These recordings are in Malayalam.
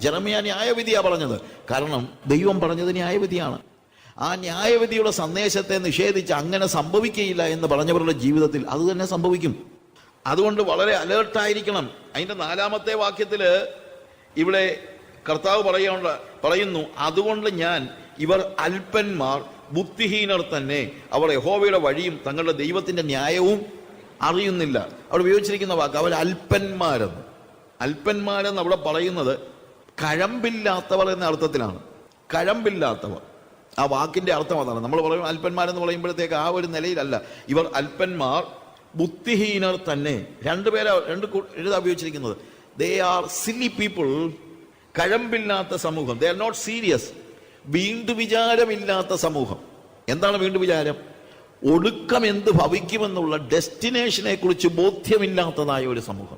ജനമിയ ന്യായവിധിയാ പറഞ്ഞത്. കാരണം ദൈവം പറഞ്ഞത് ന്യായവിധിയാണ്. ആ ന്യായവിധിയുടെ സന്ദേശത്തെ നിഷേധിച്ച് അങ്ങനെ സംഭവിക്കുകയില്ല എന്ന് പറഞ്ഞവരുടെ ജീവിതത്തിൽ അത് തന്നെ സംഭവിക്കും. അതുകൊണ്ട് വളരെ അലേർട്ടായിരിക്കണം അതിന്റെ നാലാമത്തെ വാക്യത്തിൽ ഇവിടെ കർത്താവ് പറയുണ്ട പറയുന്നു അതുകൊണ്ട് ഞാൻ ഇവർ അല്പന്മാർ ബുദ്ധിഹീനർ തന്നെ. അവർ യഹോവയുടെ വഴിയും തങ്ങളുടെ ദൈവത്തിന്റെ ന്യായവും അറിയുന്നില്ല. അവിടെ ഉപയോഗിച്ചിരിക്കുന്ന വാക്ക് അവർ അല്പന്മാരെന്ന്. അല്പന്മാരെന്ന് അവിടെ പറയുന്നത് കഴമ്പില്ലാത്തവർ എന്ന അർത്ഥത്തിലാണ്. കഴമ്പില്ലാത്തവർ ആ വാക്കിന്റെ അർത്ഥം അതാണ്. നമ്മൾ പറയും അല്പന്മാരെന്ന് പറയുമ്പോഴത്തേക്ക് ആ ഒരു നിലയിലല്ല. ഇവർ അല്പന്മാർ ബുദ്ധിഹീനർ തന്നെ. രണ്ട് കൂ- എഴുതാ ഉപയോഗിച്ചിരിക്കുന്നത്. ദേ ആർ സില്ലി പീപ്പിൾ കഴമ്പില്ലാത്ത സമൂഹം. ദേ ആർ നോട്ട് സീരിയസ് വീണ്ടു വിചാരമില്ലാത്ത സമൂഹം. എന്താണ് വീണ്ടു വിചാരം? ഒടുക്കം എന്ത് ഭവിക്കുമെന്നുള്ള ഡെസ്റ്റിനേഷനെ കുറിച്ച് ബോധ്യമില്ലാത്തതായ ഒരു സമൂഹം.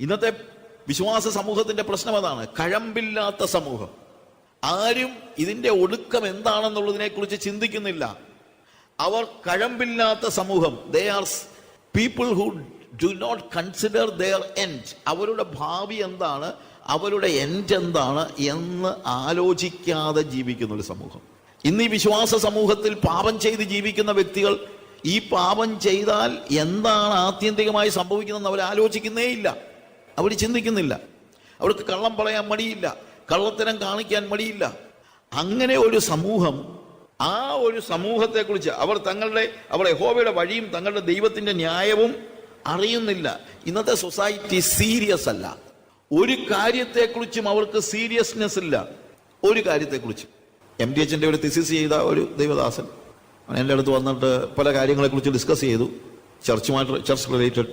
ഇന്നത്തെ വിശ്വാസ സമൂഹത്തിന്റെ പ്രശ്നം അതാണ്. കഴമ്പില്ലാത്ത സമൂഹം. ആരും ഇതിന്റെ ഒടുക്കം എന്താണെന്നുള്ളതിനെ കുറിച്ച് ചിന്തിക്കുന്നില്ല. അവർ കഴമ്പില്ലാത്ത സമൂഹം. They are people who do not consider their end അവരുടെ ഭാവി എന്താണ്? അവരുടെ എൻഡ് എന്താണ്? എന്ന് ആലോചിക്കാതെ ജീവിക്കുന്ന ഒരു സമൂഹം. ഇന്ന് ഈ വിശ്വാസ സമൂഹത്തിൽ പാപം ചെയ്ത് ജീവിക്കുന്ന വ്യക്തികൾ ഈ പാപം ചെയ്താൽ എന്താണ് ആത്യന്തികമായി സംഭവിക്കുന്നതെന്ന് അവർ ആലോചിക്കുന്നേ ഇല്ല അവർ ചിന്തിക്കുന്നില്ല. അവർക്ക് കള്ളം പറയാൻ മടിയില്ല. കള്ളത്തരം കാണിക്കാൻ മടിയില്ല. അങ്ങനെ ഒരു സമൂഹം ആ ഒരു സമൂഹത്തെക്കുറിച്ച് അവർ തങ്ങളുടെ അവർ യഹോവയുടെ വഴിയും തങ്ങളുടെ ദൈവത്തിന്റെ ന്യായവും അറിയുന്നില്ല. ഇന്നത്തെ സൊസൈറ്റി സീരിയസ് അല്ല. ഒരു കാര്യത്തെക്കുറിച്ചും അവർക്ക് സീരിയസ്നെസ് ഇല്ല. ഒരു കാര്യത്തെക്കുറിച്ചും. എം ഡി എച്ചിന്റെ ഒരു തിസിസ് ചെയ്ത ഒരു ദൈവദാസൻ എന്റെ അടുത്ത് വന്നിട്ട് പല കാര്യങ്ങളെക്കുറിച്ച് ഡിസ്കസ് ചെയ്തു. ചർച്ചുമായിട്ട് ചർച്ച് റിലേറ്റഡ്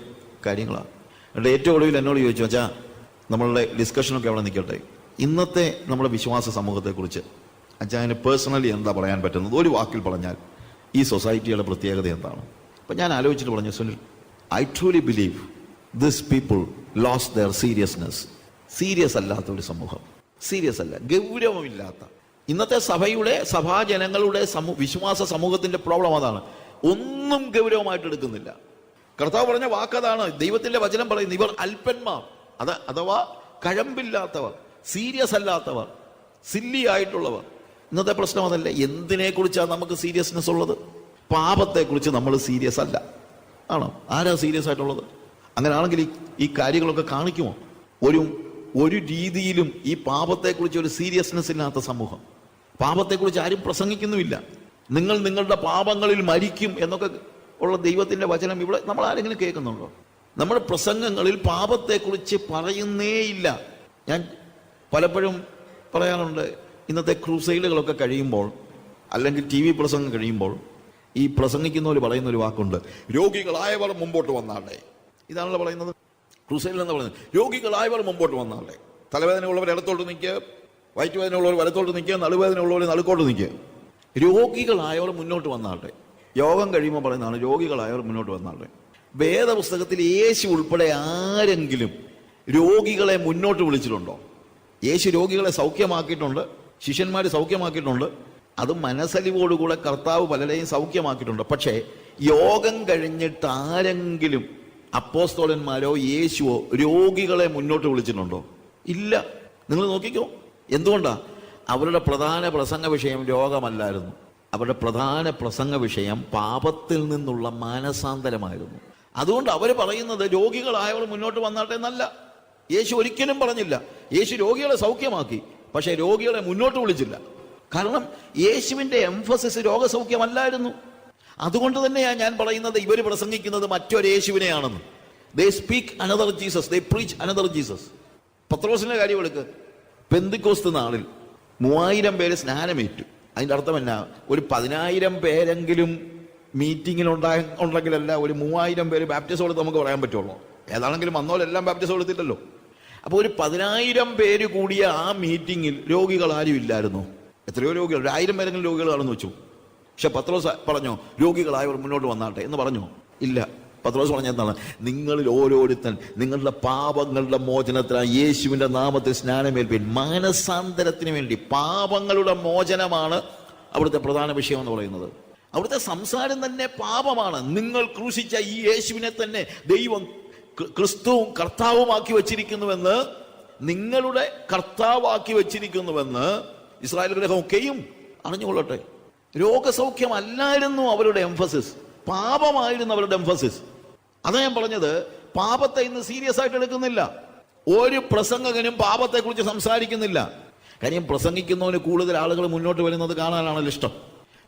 കാര്യങ്ങളാണ്. എന്നിട്ട് ഏറ്റവും ഒടുവിൽ എന്നോട് ചോദിച്ചു വെച്ചാൽ നമ്മളുടെ ഡിസ്കഷനൊക്കെ അവിടെ നിൽക്കട്ടെ. ഇന്നത്തെ നമ്മുടെ വിശ്വാസ സമൂഹത്തെക്കുറിച്ച് അച്ഛാന് പേഴ്സണലി എന്താ പറയാൻ പറ്റുന്നത്? ഒരു വാക്കിൽ പറഞ്ഞാൽ ഈ സൊസൈറ്റിയുടെ പ്രത്യേകത എന്താണ്? അപ്പം ഞാൻ ആലോചിച്ചിട്ട് പറഞ്ഞു Sunil I truly believe this people lose their seriousness serious അല്ലാത്ത ഒരു സമൂഹം. സീരിയസ് അല്ല ഗൗരവമില്ലാത്ത. ഇന്നത്തെ സഭയുടെ സഭാജനങ്ങളുടെ സമൂ വിശ്വാസ സമൂഹത്തിന്റെ പ്രോബ്ലം അതാണ്. ഒന്നും ഗൗരവമായിട്ട് എടുക്കുന്നില്ല. കർത്താവ് പറഞ്ഞ വാക്കതാണ്. ദൈവത്തിന്റെ വചനം പറയുന്നു. ഇവർ അല്പന്മാർ. അത് അഥവാ കഴമ്പില്ലാത്തവർ സീരിയസ് അല്ലാത്തവർ സില്ലി ആയിട്ടുള്ളവർ. ഇന്നത്തെ പ്രശ്നം അതല്ല. എന്തിനെ കുറിച്ചാണ് നമുക്ക് സീരിയസ്നെസ് ഉള്ളത്? പാപത്തെ കുറിച്ച് നമ്മൾ സീരിയസ് അല്ല. ആണോ? ആരാ സീരിയസ് ആയിട്ടുള്ളത്? അങ്ങനെ ആണെങ്കിൽ ഈ കാര്യങ്ങളൊക്കെ കാണിക്കുമോ? ഒരു ഒരു രീതിയിലും ഈ പാപത്തെക്കുറിച്ച് ഒരു സീരിയസ്നെസ് ഇല്ലാത്ത സമൂഹം. പാപത്തെക്കുറിച്ച് ആരും പ്രസംഗിക്കുന്നുമില്ല. നിങ്ങൾ നിങ്ങളുടെ പാപങ്ങളിൽ മരിക്കും എന്നൊക്കെ ഉള്ള ദൈവത്തിന്റെ വചനം ഇവിടെ നമ്മൾ ആരെങ്കിലും കേൾക്കുന്നുണ്ടോ? നമ്മുടെ പ്രസംഗങ്ങളിൽ പാപത്തെക്കുറിച്ച് പറയുന്നേയില്ല. ഞാൻ പലപ്പോഴും പറയാറുണ്ട് ഇന്നത്തെ ക്രൂസൈലുകളൊക്കെ കഴിയുമ്പോൾ അല്ലെങ്കിൽ ടി വി പ്രസംഗം കഴിയുമ്പോൾ ഈ പ്രസംഗിക്കുന്നവർ പറയുന്ന ഒരു വാക്കുണ്ട് രോഗികളായവർ മുമ്പോട്ട് വന്നാട്ടെ ഇതാണല്ലോ പറയുന്നത്. ക്രൂസൈഡിൽ എന്ന് പറയുന്നത്? രോഗികളായവർ മുമ്പോട്ട് വന്നാട്ടെ തലവേദന ഉള്ളവർ ഇടത്തോട്ട് നിൽക്കുക വയറ്റുവേദന ഉള്ളവർ വലത്തോട്ട് നിൽക്കുക നടുവേദന ഉള്ളവർ നടുക്കോട്ട് നിൽക്കുക രോഗികളായവർ മുന്നോട്ട് വന്നാട്ടെ യോഗം കഴിയുമ്പോൾ പറയുന്നതാണ് രോഗികളായവർ മുന്നോട്ട് വന്നാട്ടെ വേദപുസ്തകത്തിൽ യേശു ഉൾപ്പെടെ ആരെങ്കിലും രോഗികളെ മുന്നോട്ട് വിളിച്ചിട്ടുണ്ടോ? യേശു രോഗികളെ സൗഖ്യമാക്കിയിട്ടുണ്ട് ശിഷ്യന്മാർ സൗഖ്യമാക്കിയിട്ടുണ്ട് അത് മനസ്സലിവോടുകൂടെ കർത്താവ് പലരെയും സൗഖ്യമാക്കിയിട്ടുണ്ട്. പക്ഷേ യോഗം കഴിഞ്ഞിട്ട് ആരെങ്കിലും അപ്പോസ്തോലന്മാരോ യേശുവോ രോഗികളെ മുന്നോട്ട് വിളിച്ചിട്ടുണ്ടോ? ഇല്ല. നിങ്ങൾ നോക്കിക്കോ. എന്തുകൊണ്ടാ? അവരുടെ പ്രധാന പ്രസംഗ വിഷയം രോഗമല്ലായിരുന്നു. അവരുടെ പ്രധാന പ്രസംഗ വിഷയം പാപത്തിൽ നിന്നുള്ള മാനസാന്തരമായിരുന്നു. അതുകൊണ്ട് അവർ പറയുന്നത് രോഗികളായവർ മുന്നോട്ട് വന്നാട്ടെ എന്നല്ല. യേശു ഒരിക്കലും പറഞ്ഞില്ല. യേശു രോഗികളെ സൗഖ്യമാക്കി പക്ഷേ രോഗികളെ മുന്നോട്ട് വിളിച്ചില്ല. കാരണം യേശുവിന്റെ എംഫസിസ് രോഗസൗഖ്യമല്ലായിരുന്നു. അതുകൊണ്ട് തന്നെയാണ് ഞാൻ പറയുന്നത് ഇവർ പ്രസംഗിക്കുന്നത് മറ്റൊരു യേശുവിനെയാണെന്ന്. They speak another Jesus they preach another Jesus പത്രോസിന്റെ കാര്യം എടുക്ക്. പെന്തിക്കോസ്ത് നാളിൽ മൂവായിരം പേര് സ്നാനമേറ്റു. അതിന്റെ അർത്ഥം എന്നാ? ഒരു പതിനായിരം പേരെങ്കിലും മീറ്റിങ്ങിൽ ഉണ്ടായ ഉണ്ടെങ്കിലല്ല ഒരു മൂവായിരം പേര് ബാപ്റ്റിസം കൊടുത്ത് നമുക്ക് പറയാൻ പറ്റുള്ളൂ. ഏതാണെങ്കിലും വന്നോലെല്ലാം ബാപ്റ്റിസം കൊടുത്തില്ലല്ലോ അപ്പോൾ ഒരു പതിനായിരം പേര് കൂടിയ ആ മീറ്റിങ്ങിൽ രോഗികൾ ആരും ഇല്ലായിരുന്നു. എത്രയോ രോഗികൾ ഒരു ആയിരം പേരെങ്കിലും രോഗികളാണെന്ന് വെച്ചു. പക്ഷെ പത്രോസ് പറഞ്ഞോ രോഗികളായവർ മുന്നോട്ട് വന്നാട്ടെ എന്ന് പറഞ്ഞോ. ഇല്ല. പത്രോസ് പറഞ്ഞ എന്താണ്? നിങ്ങളിൽ ഓരോരുത്തൻ നിങ്ങളുടെ പാപങ്ങളുടെ മോചനത്തിനായി യേശുവിന്റെ നാമത്തിൽ സ്നാനമേൽപ്പിൻ. മാനസാന്തരത്തിന് വേണ്ടി പാപങ്ങളുടെ മോചനമാണ് അവിടുത്തെ പ്രധാന വിഷയം എന്ന് പറയുന്നത്. അവിടുത്തെ സംസാരം തന്നെ പാപമാണ്. നിങ്ങൾ ക്രൂശിച്ച ഈ യേശുവിനെ തന്നെ ദൈവം ക്രിസ്തുവും കർത്താവുമാക്കി വച്ചിരിക്കുന്നുവെന്ന് നിങ്ങളുടെ കർത്താവാക്കി വെച്ചിരിക്കുന്നുവെന്ന് ഇസ്രായേൽ ഗ്രഹമൊക്കെയും അറിഞ്ഞുകൊള്ളട്ടെ. രോഗസൗഖ്യമല്ലായിരുന്നു അവരുടെ എംഫസിസ് പാപമായിരുന്നു അവരുടെ എംഫസിസ് അതാ ഞാൻ പറഞ്ഞത് പാപത്തെ ഇന്ന് സീരിയസ് ആയിട്ട് എടുക്കുന്നില്ല. ഒരു പ്രസംഗകനും പാപത്തെ പാപത്തെക്കുറിച്ച് സംസാരിക്കുന്നില്ല. കാര്യം പ്രസംഗിക്കുന്നവന് കൂടുതൽ ആളുകൾ മുന്നോട്ട് വരുന്നത് കാണാനാണല്ലോ ഇഷ്ടം.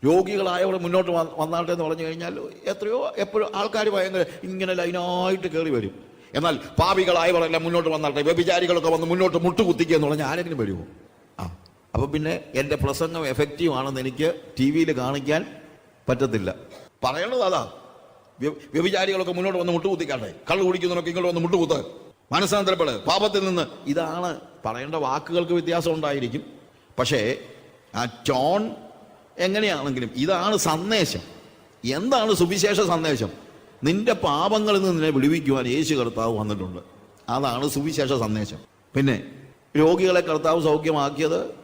രോഗികളായവർ മുന്നോട്ട് വന്നാട്ടെ എന്ന് പറഞ്ഞു കഴിഞ്ഞാൽ എത്രയോ എപ്പോഴും ആൾക്കാർ ഭയങ്കര ഇങ്ങനെ ലൈനായിട്ട് കയറി വരും. എന്നാൽ പാപികളായവരെല്ലാം മുന്നോട്ട് വന്നാട്ടെ വ്യഭിചാരികളൊക്കെ വന്ന് മുന്നോട്ട് മുട്ടുകുത്തിക്കുക എന്ന് പറഞ്ഞാൽ ആരെങ്കിലും വരുമോ? ആ അപ്പൊ പിന്നെ എന്റെ പ്രസംഗം എഫക്റ്റീവ് ആണെന്ന് എനിക്ക് ടി വിയിൽ കാണിക്കാൻ പറ്റത്തില്ല. പറയണത് അതാ. വ്യ- വ്യഭിചാരികളൊക്കെ മുന്നോട്ട് വന്ന് മുട്ടുകുത്തിക്കാട്ടെ. കള്ളു കുടിക്കുന്നവരൊക്കെ ഇങ്ങോട്ട് വന്ന് മുട്ടുകുത്ത്. മനസ്സാന്തരപ്പെട് പാപത്തിൽ നിന്ന്. ഇതാണ് പറയേണ്ട വാക്കുകൾക്ക് വ്യത്യാസം ഉണ്ടായിരിക്കും. പക്ഷേ ആ ടോൺ എങ്ങനെയാണെങ്കിലും ഇതാണ് സന്ദേശം. എന്താണ് സുവിശേഷ സന്ദേശം? നിന്റെ പാപങ്ങളിൽ നിന്ന് നിന്നെ വിടുവിക്കുവാൻ യേശു കർത്താവ് വന്നിട്ടുണ്ട്. അതാണ് സുവിശേഷ സന്ദേശം. പിന്നെ രോഗികളെ കർത്താവ് സൗഖ്യമാക്കിയത്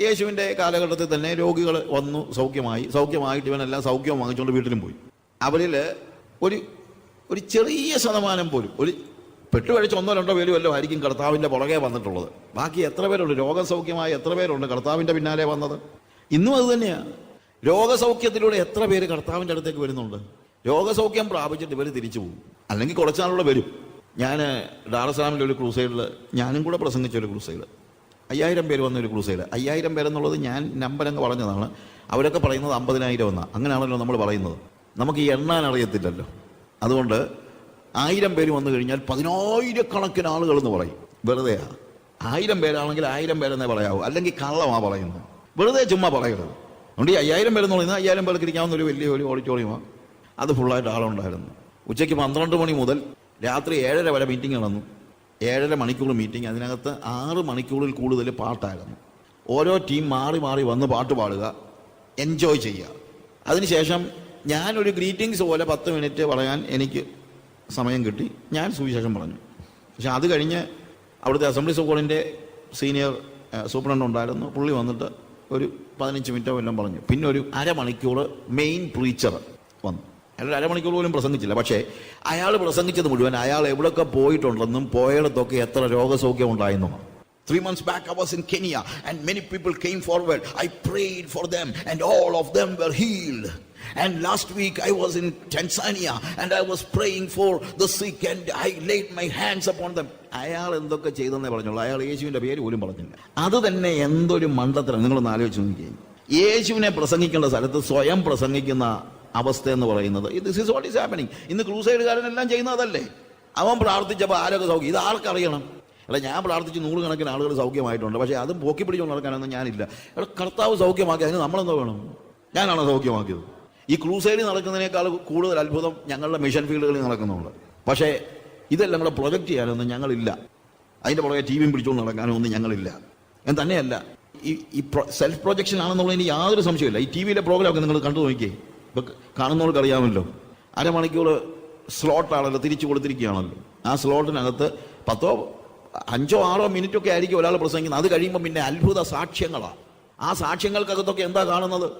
യേശുവിന്റെ കാലഘട്ടത്തിൽ തന്നെ രോഗികൾ വന്നു സൗഖ്യമായി. സൗഖ്യമായിട്ട് ഇവനെല്ലാം സൗഖ്യം വാങ്ങിച്ചുകൊണ്ട് വീട്ടിലും പോയി. അവരിൽ ഒരു ഒരു ചെറിയ ശതമാനം പോലും ഒരു പെട്ടുകഴിച്ച് ഒന്നോ രണ്ടോ പേര് വല്ലതും ആയിരിക്കും കർത്താവിന്റെ പുറകെ വന്നിട്ടുള്ളത്. ബാക്കി എത്ര പേരുണ്ട്? രോഗസൗഖ്യമായി എത്ര പേരുണ്ട് കർത്താവിന്റെ പിന്നാലെ വന്നത്? ഇന്നും അത് തന്നെയാണ് രോഗസൗഖ്യത്തിലൂടെ എത്ര പേര് കർത്താവിന്റെ അടുത്തേക്ക് വരുന്നുണ്ട്? രോഗസൗഖ്യം പ്രാപിച്ചിട്ട് ഇവർ തിരിച്ചു പോകും. അല്ലെങ്കിൽ കുറച്ചാളുകൾ വരും. ഞാൻ ഡാറസ്ലാമിലെ ഒരു ക്രൂസൈഡിൽ ഞാനും കൂടെ പ്രസംഗിച്ച ഒരു ക്രൂസൈഡ്. അയ്യായിരം പേര് വന്നൊരു ക്രൂസൈഡ് അയ്യായിരം പേരെന്നുള്ളത് ഞാൻ നമ്പർ അങ്ങ് പറഞ്ഞതാണ്. അവരൊക്കെ പറയുന്നത് അമ്പതിനായിരം എന്നാണ് അങ്ങനെയാണല്ലോ നമ്മൾ പറയുന്നത്. നമുക്ക് ഈ എണ്ണാൻ അറിയത്തില്ലല്ലോ. അതുകൊണ്ട് ആയിരം പേര് വന്നു കഴിഞ്ഞാൽ പതിനായിരക്കണക്കിന് ആളുകൾ എന്ന് പറയും. വെറുതെയാ. ആയിരം പേരാണെങ്കിൽ ആയിരം പേരെന്നേ പറയാവൂ. അല്ലെങ്കിൽ കള്ളമാ പറയുന്നത്. വെറുതെ ചുമ്മാ പറയരുത്. അതുകൊണ്ട് ഈ അയ്യായിരം പേരെന്ന് പറയുന്നത് അയ്യായിരം പേർക്ക് ഇരിക്കാവുന്ന ഒരു വലിയ ഒരു ഓഡിറ്റോറിയമാണ് അത് ഫുള്ളായിട്ട് ആളുണ്ടായിരുന്നു. ഉച്ചയ്ക്ക് പന്ത്രണ്ട് മണി മുതൽ രാത്രി ഏഴര വരെ മീറ്റിംഗ് നടന്നു. ഏഴര മണിക്കൂർ മീറ്റിംഗ് അതിനകത്ത് ആറ് മണിക്കൂറിൽ കൂടുതൽ പാട്ടായിരുന്നു. ഓരോ ടീം മാറി മാറി വന്ന് പാട്ട് പാടുക എൻജോയ് ചെയ്യുക. അതിനുശേഷം ഞാനൊരു ഗ്രീറ്റിംഗ്സ് പോലെ പത്ത് മിനിറ്റ് പറയാൻ എനിക്ക് സമയം കിട്ടി. ഞാൻ സുവിശേഷം പറഞ്ഞു. പക്ഷെ അത് കഴിഞ്ഞ് അവിടുത്തെ അസംബ്ലി സ്കൂളിന്റെ സീനിയർ സൂപ്രണ്ട് ഉണ്ടായിരുന്നു. പുള്ളി വന്നിട്ട് ഒരു പതിനഞ്ച് മിനിറ്റോ എല്ലാം പറഞ്ഞു. പിന്നെ ഒരു അരമണിക്കൂർ മെയിൻ പ്രീച്ചർ വന്നു. അയാൾ അരമണിക്കൂർ പോലും പ്രസംഗിച്ചില്ല പക്ഷേ അയാൾ പ്രസംഗിച്ചത് മുഴുവൻ അയാൾ എവിടെയൊക്കെ പോയിട്ടുണ്ടെന്നും പോയിടത്തൊക്കെ എത്ര രോഗസൗഖ്യം ഉണ്ടായെന്നുമാണ് Three months back, I was in Kenya, and many people came forward. I prayed for them, and all of them were healed. And last week, I was in Tanzania, and I was praying for the sick, and I laid my hands upon them. അയാൾ എന്തൊക്കെ ചെയ്തെന്നേ പറഞ്ഞുള്ളൂ അയാൾ യേശുവിന്റെ പേര് പോലും പറഞ്ഞില്ല അത് തന്നെ എന്തൊരു മണ്ടത്തരം നിങ്ങളൊന്ന് ആലോചിച്ച് നോക്കിയേ യേശുവിനെ പ്രസംഗിക്കേണ്ട സ്ഥലത്ത് സ്വയം പ്രസംഗിക്കുന്ന അവസ്ഥ എന്ന് പറയുന്നത്. This is what is happening ഇന്ന് ക്രൂസൈഡുകാരനെല്ലാം ചെയ്യുന്നതല്ലേ? അവൻ പ്രാർത്ഥിച്ചപ്പോൾ ആരൊക്കെ സൗഖ്യം? ഇത് ആർക്കറിയണം? അല്ല ഞാൻ പ്രാർത്ഥിച്ച് നൂറുകണക്കിന് ആളുകൾ സൗഖ്യമായിട്ടുണ്ട്. പക്ഷേ അതും പോക്കി പിടിച്ചുകൊണ്ട് നടക്കാനൊന്നും ഞാനില്ല. എടാ കർത്താവ് സൗഖ്യമാക്കി. അതിന് നമ്മളെന്തോ വേണം? ഞാനാണോ സൗഖ്യമാക്കിയത്. ഈ ക്രൂസൈഡ് നടക്കുന്നതിനേക്കാൾ കൂടുതൽ അത്ഭുതം ഞങ്ങളുടെ മിഷൻ ഫീൽഡുകളിൽ നടക്കുന്നുണ്ട്. പക്ഷേ ഇതെല്ലാം കൂടെ പ്രൊജക്റ്റ് ചെയ്യാനൊന്നും ഞങ്ങളില്ല. അതിന്റെ പുറകെ ടി വിയും പിടിച്ചുകൊണ്ട് നടക്കാനോ ഒന്നും ഞങ്ങളില്ല. എന്ന് തന്നെയല്ല. ഈ ഈ സെൽഫ് പ്രൊജക്ഷൻ ആണെന്നുള്ളതിന് യാതൊരു സംശയമില്ല ഈ ടി വിയിലെ പ്രോഗ്രാമൊക്കെ നിങ്ങൾ കണ്ടു നോക്കിയേ ഇപ്പൊ കാണുന്നവർക്ക് അറിയാമല്ലോ. അരമണിക്കൂർ സ്ലോട്ടാണല്ലോ തിരിച്ചു കൊടുത്തിരിക്കുകയാണല്ലോ. ആ സ്ലോട്ടിനകത്ത് പത്തോ അഞ്ചോ ആറോ മിനിറ്റ് ഒക്കെ ആയിരിക്കും ഒരാൾ പ്രസംഗിക്കുന്നത്. അത് കഴിയുമ്പോൾ പിന്നെ അത്ഭുത സാക്ഷ്യങ്ങളാണ് ആ സാക്ഷ്യങ്ങൾക്കകത്തൊക്കെ എന്താ കാണുന്നത്?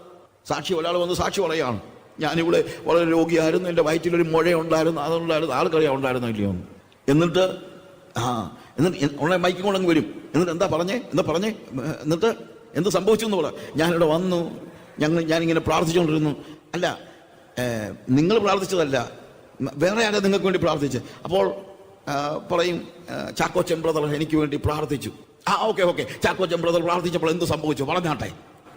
സാക്ഷി ഒരാൾ വന്ന് സാക്ഷി പറയാണ്. ഞാനിവിടെ വളരെ രോഗിയായിരുന്നു. എന്റെ വയറ്റിലൊരു മുഴയുണ്ടായിരുന്നു. അതുണ്ടായിരുന്നു. ആൾക്കറിയാം ഉണ്ടായിരുന്നു ഇല്ലയോ എന്ന്. എന്നിട്ട് ആ എന്നിട്ട് ഉടനെ മൈക്കും കൊണ്ടങ്ങ് വരും. എന്നിട്ട് എന്താ പറഞ്ഞേ? എന്താ പറഞ്ഞേ? എന്നിട്ട് എന്ത് സംഭവിച്ചു എന്ന് പറ. ഞാനിവിടെ വന്നു. ഞങ്ങൾ ഞാനിങ്ങനെ പ്രാർത്ഥിച്ചുകൊണ്ടിരുന്നു. അല്ല നിങ്ങൾ പ്രാർത്ഥിച്ചതല്ല. വേറെ ആരാ നിങ്ങൾക്ക് വേണ്ടി പ്രാർത്ഥിച്ചു? അപ്പോൾ പറയും ചാക്കോ ബ്രദർ എനിക്ക് വേണ്ടി പ്രാർത്ഥിച്ചു. ആ ഓക്കെ ഓക്കെ. ചാക്കോ ബ്രദർ പ്രാർത്ഥിച്ചപ്പോൾ എന്ത് സംഭവിച്ചു? പറഞ്ഞാട്ടെ.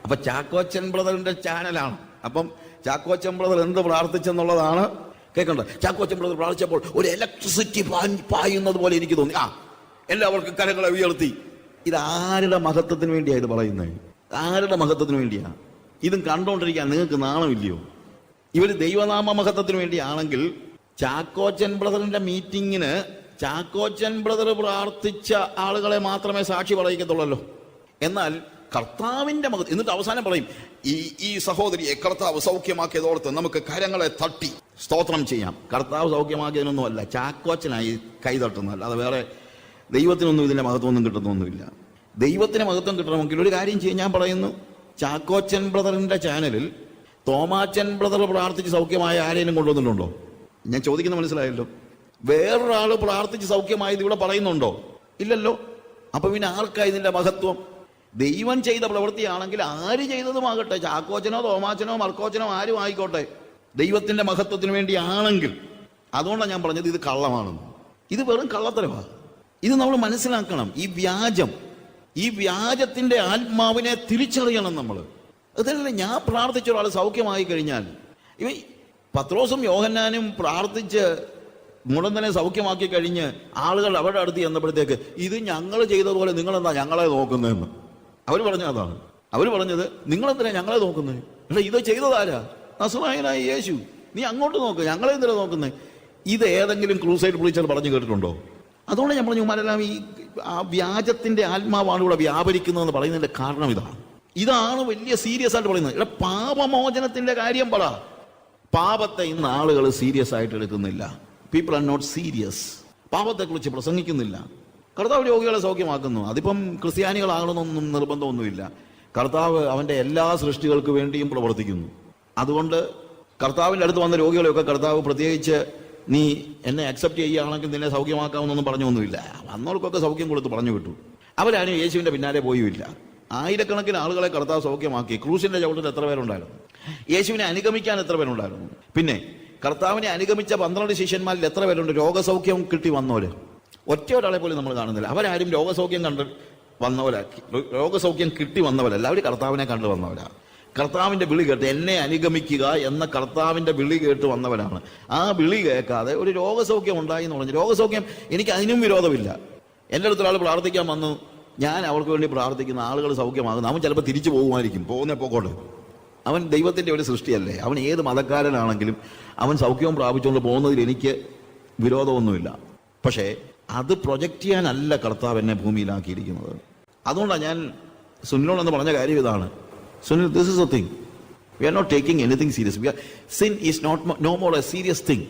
അപ്പൊ ചാക്കോ ബ്രദറിന്റെ ചാനലാണ്. അപ്പം ചാക്കോ ബ്രദർ എന്ത് പ്രാർത്ഥിച്ചെന്നുള്ളതാണ് കേൾക്കണ്ട ചാക്കോ ബ്രദർ പ്രാർത്ഥിച്ചപ്പോൾ ഒരു ഇലക്ട്രിസിറ്റി പായുന്നത് പോലെ എനിക്ക് തോന്നി. ആ എല്ലാവർക്കും കരങ്ങളെ ഉയർത്തി. ഇത് ആരുടെ മഹത്വത്തിന് വേണ്ടിയാണ് ഇത് പറയുന്നത്? ആരുടെ മഹത്വത്തിന് വേണ്ടിയാ? ഇതും കണ്ടോണ്ടിരിക്കാൻ നിങ്ങൾക്ക് നാണമില്ലയോ? ഇവർ ദൈവനാമ മഹത്വത്തിന് വേണ്ടിയാണെങ്കിൽ ചാക്കോച്ചൻ ബ്രദറിന്റെ മീറ്റിങ്ങിന് ചാക്കോച്ചൻ ബ്രദർ പ്രാർത്ഥിച്ച ആളുകളെ മാത്രമേ സാക്ഷി പറയിക്കത്തുള്ളല്ലോ. എന്നാൽ കർത്താവിന്റെ മഹത്വം എന്നിട്ട് അവസാനം പറയും ഈ ഈ സഹോദരിയെ കർത്താവ് സൗഖ്യമാക്കിയതോടത്ത് നമുക്ക് കരങ്ങളെ തട്ടി. സ്തോത്രം ചെയ്യാം. കർത്താവ് സൗഖ്യമാക്കിയതിനൊന്നുമല്ല ചാക്കോച്ചനായി കൈതട്ടുന്നത് അല്ലാതെ വേറെ ദൈവത്തിനൊന്നും ഇതിന്റെ മഹത്വമൊന്നും കിട്ടുന്നൊന്നുമില്ല ദൈവത്തിന് മഹത്വം കിട്ടണമെങ്കിൽ ഒരു കാര്യം ചെയ്യാൻ ഞാൻ പറയുന്നു ചാക്കോച്ചൻ ബ്രദറിന്റെ ചാനലിൽ തോമാച്ചൻ ബ്രദർ പ്രാർത്ഥിച്ച് സൗഖ്യമായ ആരെയും കൊണ്ടുവന്നിട്ടുണ്ടോ? ഞാൻ ചോദിക്കുന്ന മനസ്സിലായല്ലോ. വേറൊരാൾ പ്രാർത്ഥിച്ച് സൗഖ്യമായത് ഇവിടെ പറയുന്നുണ്ടോ? ഇല്ലല്ലോ. അപ്പൊ പിന്നെ ആർക്കാ ഇതിന്റെ മഹത്വം? ദൈവം ചെയ്ത പ്രവൃത്തിയാണെങ്കിൽ ആര് ചെയ്തതുമാകട്ടെ? ചാക്കോച്ചനോ തോമാച്ചനോ മർക്കോച്ചനോ ആരും ആയിക്കോട്ടെ. ദൈവത്തിന്റെ മഹത്വത്തിന് വേണ്ടിയാണെങ്കിൽ. അതുകൊണ്ടാണ് ഞാൻ പറഞ്ഞത് ഇത് കള്ളമാണെന്ന്. ഇത് വെറും കള്ളത്തരമാണ് ഇത് നമ്മൾ മനസ്സിലാക്കണം. ഈ വ്യാജം ഈ വ്യാജത്തിന്റെ ആത്മാവിനെ തിരിച്ചറിയണം നമ്മൾ അതല്ലേ ഞാൻ പ്രാർത്ഥിച്ച ഒരാൾ സൗഖ്യമായി കഴിഞ്ഞാൽ. ഇവ പത്രോസും യോഹന്നാനും പ്രാർത്ഥിച്ച് മുടന്തനെ സൗഖ്യമാക്കി കഴിഞ്ഞ് ആളുകൾ അവരുടെ അടുത്ത് ചെന്നപ്പോഴത്തേക്ക് ഇത് ഞങ്ങൾ ചെയ്തതുപോലെ നിങ്ങളെന്താ ഞങ്ങളെ നോക്കുന്നതെന്ന്. അവർ പറഞ്ഞ അതാണ്. അവർ പറഞ്ഞത് നിങ്ങളെന്തിനാ ഞങ്ങളെ നോക്കുന്നത് അല്ല ഇത് ചെയ്തതാരാ? നസുറായനായ യേശു. നീ അങ്ങോട്ട് നോക്ക് ഞങ്ങളെ എന്തിനാ നോക്കുന്നത് ഇത് ഏതെങ്കിലും ക്രൂസൈഡ് പ്രീച്ചർ പറഞ്ഞു കേട്ടിട്ടുണ്ടോ? അതുകൊണ്ട് നമ്മൾ ഞുമാരെല്ലാം ഈ വ്യാജത്തിന്റെ ആത്മാവാണ് ഇവിടെ വ്യാപരിക്കുന്നതെന്ന് പറയുന്നതിന്റെ കാരണം ഇതാണ്. ഇതാണ് വലിയ സീരിയസ് ആയിട്ട് പറയുന്നത്. ഇവിടെ പാപമോചനത്തിന്റെ കാര്യം പറ. പാപത്തെ ഇന്ന് ആളുകൾ സീരിയസ് ആയിട്ട് എടുക്കുന്നില്ല. പീപ്പിൾ ആർ നോട്ട് സീരിയസ് പാപത്തെക്കുറിച്ച് പ്രസംഗിക്കുന്നില്ല. കർത്താവ് രോഗികളെ സൗഖ്യമാക്കുന്നു. അതിപ്പം ക്രിസ്ത്യാനികളാകണമെന്നൊന്നും നിർബന്ധമൊന്നുമില്ല. കർത്താവ് അവന്റെ എല്ലാ സൃഷ്ടികൾക്ക് വേണ്ടിയും പ്രവർത്തിക്കുന്നു. അതുകൊണ്ട് കർത്താവിന്റെ അടുത്ത് വന്ന രോഗികളെയൊക്കെ കർത്താവ് പ്രത്യേകിച്ച് നീ എന്നെ അക്സെപ്റ്റ് ചെയ്യുകയാണെങ്കിൽ നിന്നെ സൗഖ്യമാക്കാമെന്നൊന്നും പറഞ്ഞൊന്നുമില്ല. വന്നവർക്കൊക്കെ സൗഖ്യം കൊടുത്ത് പറഞ്ഞു വിട്ടു. അവരാരും യേശുവിന്റെ പിന്നാലെ പോയുമില്ല ആയിരക്കണക്കിന് ആളുകളെ കർത്താവ് സൗഖ്യമാക്കി. ക്രൂശിന്റെ ചവിട്ടിൽ എത്ര പേരുണ്ടായിരുന്നു? യേശുവിനെ അനുഗമിക്കാൻ എത്ര പേരുണ്ടായിരുന്നു? പിന്നെ കർത്താവിനെ അനുഗമിച്ച പന്ത്രണ്ട് ശിഷ്യന്മാരിൽ എത്ര പേരുണ്ട്? രോഗസൗഖ്യം കിട്ടി വന്നവര്. ഒറ്റ ഒരാളെ പോലും നമ്മൾ കാണുന്നില്ല. അവരാരും രോഗസൗഖ്യം കണ്ട് വന്നവരാ രോഗസൗഖ്യം കിട്ടി വന്നവരല്ല. അവർ കർത്താവിനെ കണ്ടു വന്നവരാ. കർത്താവിന്റെ വിളി കേട്ട് എന്നെ അനുഗമിക്കുക എന്ന കർത്താവിന്റെ വിളി കേട്ട് വന്നവരാണ് ആ വിളി കേൾക്കാതെ ഒരു രോഗസൗഖ്യം ഉണ്ടായി എന്ന് പറഞ്ഞു. രോഗസൗഖ്യം എനിക്ക് അതിനും വിരോധമില്ല. എന്റെ അടുത്ത് ഒരാൾ പ്രാർത്ഥിക്കാൻ വന്നു. ഞാൻ അവർക്ക് വേണ്ടി പ്രാർത്ഥിക്കുന്ന ആളുകൾ സൗഖ്യമാകുന്നു. അവൻ ചിലപ്പോൾ തിരിച്ചു പോകുമായിരിക്കും. പോകുന്ന പോക്കോട്ടെ. അവൻ ദൈവത്തിന്റെ ഒരു സൃഷ്ടിയല്ലേ? അവൻ ഏത് മതക്കാരനാണെങ്കിലും അവൻ സൗഖ്യവും പ്രാപിച്ചുകൊണ്ട് പോകുന്നതിൽ എനിക്ക് വിരോധമൊന്നുമില്ല. പക്ഷേ അത് പ്രൊജക്റ്റ് ചെയ്യാനല്ല കർത്താവ് എന്നെ ഭൂമിയിലാക്കിയിരിക്കുന്നത്. അതുകൊണ്ടാണ് ഞാൻ സുനിലോട് എന്ന് പറഞ്ഞ കാര്യം ഇതാണ്. Sunil this is the thing. We are not taking anything serious. We are, sin is not no more a serious thing.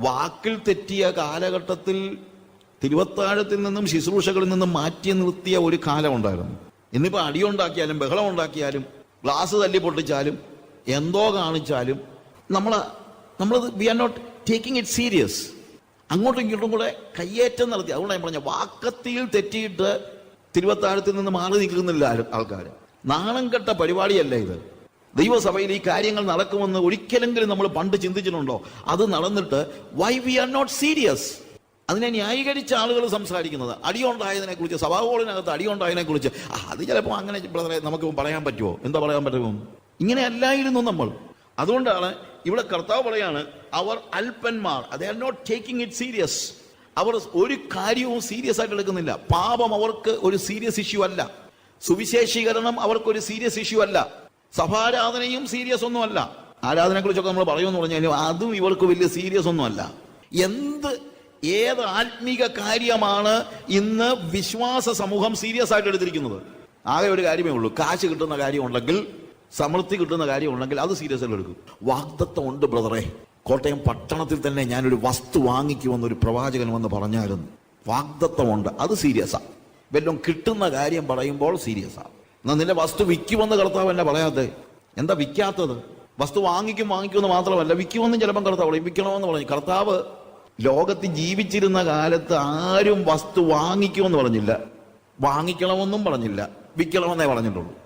വാക്കിൽ തെറ്റിയ കാലഘട്ടത്തിൽ തിരുവത്താഴത്തിൽ നിന്നും ശുശ്രൂഷകളിൽ നിന്നും മാറ്റി നിർത്തിയ ഒരു കാലമുണ്ടായിരുന്നു ഇന്നിപ്പോ അടിയുണ്ടാക്കിയാലും ബഹളം ഉണ്ടാക്കിയാലും ഗ്ലാസ് തല്ലി പൊട്ടിച്ചാലും എന്തോ കാണിച്ചാലും നമ്മൾ നമ്മൾ we are not taking it serious അങ്ങോട്ടും ഇങ്ങോട്ടും കൂടെ കയ്യേറ്റം നടത്തി അതുകൊണ്ട് ഞാൻ പറഞ്ഞ വാക്കത്തിയിൽ തെറ്റിയിട്ട് തിരുവത്താഴത്തിൽ നിന്ന് മാറി നിൽക്കുന്നില്ല ആൾക്കാർ നാണം കെട്ട പരിപാടിയല്ല ഇത്? ദൈവസഭയിൽ ഈ കാര്യങ്ങൾ നടക്കുമെന്ന് ഒരിക്കലെങ്കിലും നമ്മൾ പണ്ട് ചിന്തിച്ചിട്ടുണ്ടോ? അത് നടന്നിട്ട് why we are not serious അതിനെ ന്യായീകരിച്ച ആളുകൾ സംസാരിക്കുന്നത്. അടിയുണ്ടായതിനെ കുറിച്ച് സഭാഹോളിനകത്ത് അടിയുണ്ടായതിനെ കുറിച്ച് അത് ചിലപ്പോൾ അങ്ങനെ ബ്രദറെ നമുക്ക് പറയാൻ പറ്റുമോ? എന്താ പറയാൻ പറ്റുമോ ഇങ്ങനെ അല്ലായിരുന്നു നമ്മൾ. അതുകൊണ്ടാണ് ഇവിടെ കർത്താവ് പറയാണ് അവർ അല്പന്മാർ they are not taking it serious അവർ ഒരു കാര്യവും സീരിയസ് ആയിട്ട് എടുക്കുന്നില്ല. പാപം അവർക്ക് ഒരു സീരിയസ് ഇഷ്യൂ അല്ല. സുവിശേഷീകരണം അവർക്കൊരു സീരിയസ് ഇഷ്യൂ അല്ല. സഭാരാധനയും സീരിയസ് ഒന്നുമല്ല. അല്ല ആരാധനയെ കുറിച്ചൊക്കെ നമ്മൾ പറയുമെന്ന് പറഞ്ഞാലും അതും ഇവർക്ക് വലിയ സീരിയസ് ഒന്നുമല്ല. എന്ത് ഏത് ആത്മീക കാര്യമാണ് ഇന്ന് വിശ്വാസ സമൂഹം സീരിയസ് ആയിട്ട് എടുത്തിരിക്കുന്നത്? ആകെ ഒരു കാര്യമേ ഉള്ളൂ. കാശ് കിട്ടുന്ന കാര്യം ഉണ്ടെങ്കിൽ സമൃദ്ധി കിട്ടുന്ന കാര്യം ഉണ്ടെങ്കിൽ അത് സീരിയസ് ആയിട്ട് എടുക്കും. വാഗ്ദത്വം ഉണ്ട് ബ്രദറെ. കോട്ടയം പട്ടണത്തിൽ തന്നെ ഞാനൊരു വസ്തു വാങ്ങിക്കുമെന്ന് ഒരു പ്രവാചകൻ വന്ന് പറഞ്ഞായിരുന്നു വാഗ്ദത്വമുണ്ട് അത് സീരിയസാ. വല്ലതും കിട്ടുന്ന കാര്യം പറയുമ്പോൾ സീരിയസ് ആണ് എന്നാൽ നിന്റെ വസ്തു വിൽക്കുമെന്ന് കർത്താവ് എന്നെ പറയാതെ എന്താ വിൽക്കാത്തത്? വസ്തു വാങ്ങിക്കും വാങ്ങിക്കുമെന്ന് മാത്രമല്ല വിൽക്കുമെന്നും ചിലപ്പം കർത്താവ് പറയും. വിൽക്കണമെന്ന് പറഞ്ഞു. കർത്താവ് ലോകത്ത് ജീവിച്ചിരുന്ന കാലത്ത് ആരും വസ്തു വാങ്ങിക്കുമെന്ന് പറഞ്ഞില്ല. വാങ്ങിക്കണമെന്നും പറഞ്ഞില്ല. വിൽക്കണമെന്നേ പറഞ്ഞിട്ടുള്ളൂ.